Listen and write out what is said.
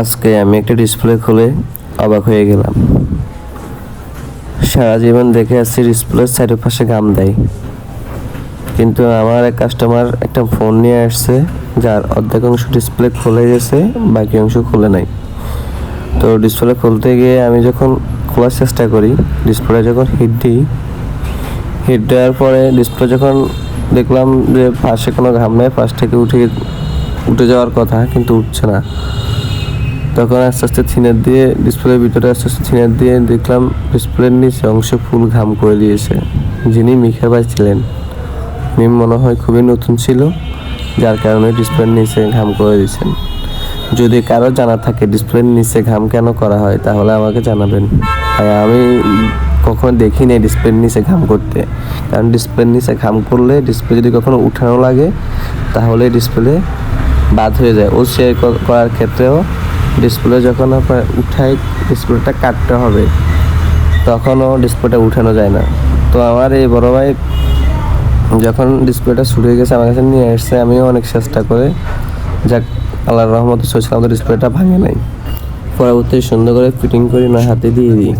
আজকে আমি একটা ডিসপ্লে খুলে অবাক হয়ে গেলাম। সারা জীবন দেখে আসছি ডিসপ্লের চারিপাশে গাম দেয় কিন্তু আমার এক কাস্টমার একটা ফোন নিয়ে আসছে, যার অর্ধেক অংশ ডিসপ্লে খুলে গেছে, বাকি অংশ খুলে নাই। তো ডিসপ্লে খুলতে গিয়ে আমি যখন খোলার চেষ্টা করি ডিসপ্লে যখন হিট দিই হিট দেওয়ার পরে ডিসপ্লে যখন দেখলাম যে পাশে কোনো ঘাম নেই, পাশ থেকে উঠে উঠে যাওয়ার কথা, কিন্তু উঠছে না। তখন আস্তে আস্তে থিনের দিয়ে ডিসপ্লের ভিতরে আস্তে আস্তে থিনের দিয়ে দেখলাম ডিসপ্লের নিচে অংশ ফুল ঘাম করে দিয়েছে, যিনি মিখা ভাই ছিলেন। উনি মনে হয় খুবই নতুন ছিল, যার কারণে ডিসপ্লের নিচে ঘাম করে দিয়েছেন। যদি কারও জানা থাকে ডিসপ্লের নিচে ঘাম কেন করা হয়, তাহলে আমাকে জানাবেন। আমি কখনো দেখিনি ডিসপ্লের নিচে ঘাম করতে। কারণ ডিসপ্লের নিচে ঘাম করলে ডিসপ্লে যদি কখনো উঠানো লাগে, তাহলে ডিসপ্লে বাদ হয়ে যায়। ও শেয়ার করার ক্ষেত্রেও ডিসপ্লে যখন উঠাই ডিসপ্লেটা কাটতে হবে, তখনও ডিসপ্লেটা উঠানো যায় না। তো আমার এই বড় ভাই যখন ডিসপ্লেটা হয়ে গেছে, আমার কাছে নিয়ে এসছে আমিও অনেক চেষ্টা করে, যাক আল্লাহ রহমত চলছিলাম আমাদের ডিসপ্লেটা ভাঙে নাই। পরবর্তী সুন্দর করে ফিটিং করি না হাতে দিয়ে দিই।